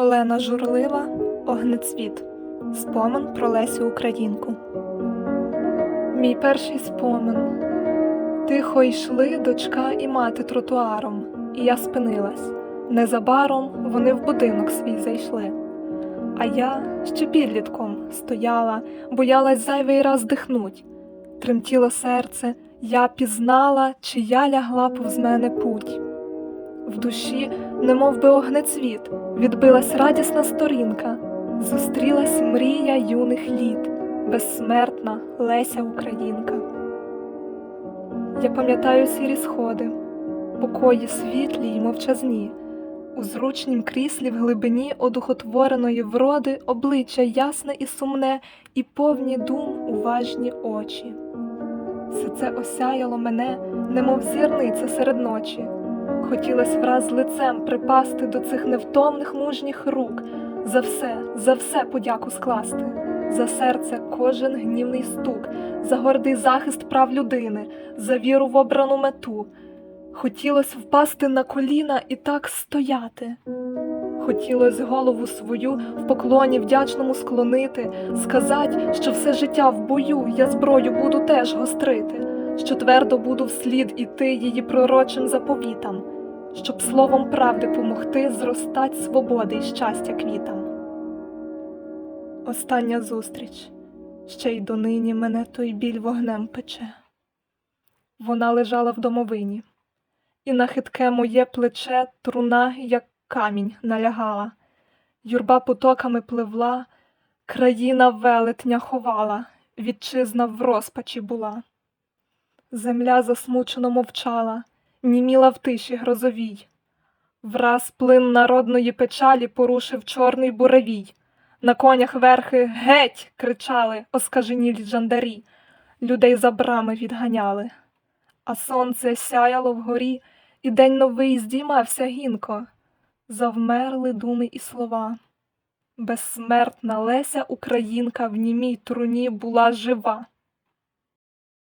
Олена Журлива, Огнецвіт. Спомин про Лесю Українку. Мій перший спомин. Тихо йшли дочка і мати тротуаром, і я спинилась. Незабаром вони в будинок свій зайшли. А я ще підлітком стояла, боялась зайвий раз дихнуть. Тремтіло серце, я пізнала, чи я лягла повз мене путь. В душі, немов би огнецвіт, відбилась радісна сторінка, зустрілась мрія юних літ, безсмертна Леся Українка. Я пам'ятаю сірі сходи, покої світлі й мовчазні, у зручнім кріслі в глибині одухотвореної вроди обличчя ясне і сумне, і повні дум уважні очі. Все це осяяло мене, немов зірниця серед ночі. Хотілось враз лицем припасти до цих невтомних мужніх рук, за все, за все подяку скласти, за серце кожен гнівний стук, за гордий захист прав людини, за віру в обрану мету. Хотілось впасти на коліна і так стояти. Хотілось голову свою в поклоні вдячному склонити, сказать, що все життя в бою я зброю буду теж гострити, що твердо буду вслід іти її пророчим заповітам, щоб словом правди помогти зростать свободи й щастя квітам. Остання зустріч, ще й донині мене той біль вогнем пече. Вона лежала в домовині, і на хитке моє плече труна, як камінь, налягала. Юрба потоками пливла, країна велетня ховала, вітчизна в розпачі була. Земля засмучено мовчала, німіла в тиші грозовій. Враз плин народної печалі порушив чорний буравій. На конях верхи геть кричали оскаженілі жандарі, людей за брами відганяли. А сонце сяяло вгорі, і день новий здіймався гінко. Завмерли думи і слова. Безсмертна Леся Українка в німій труні була жива.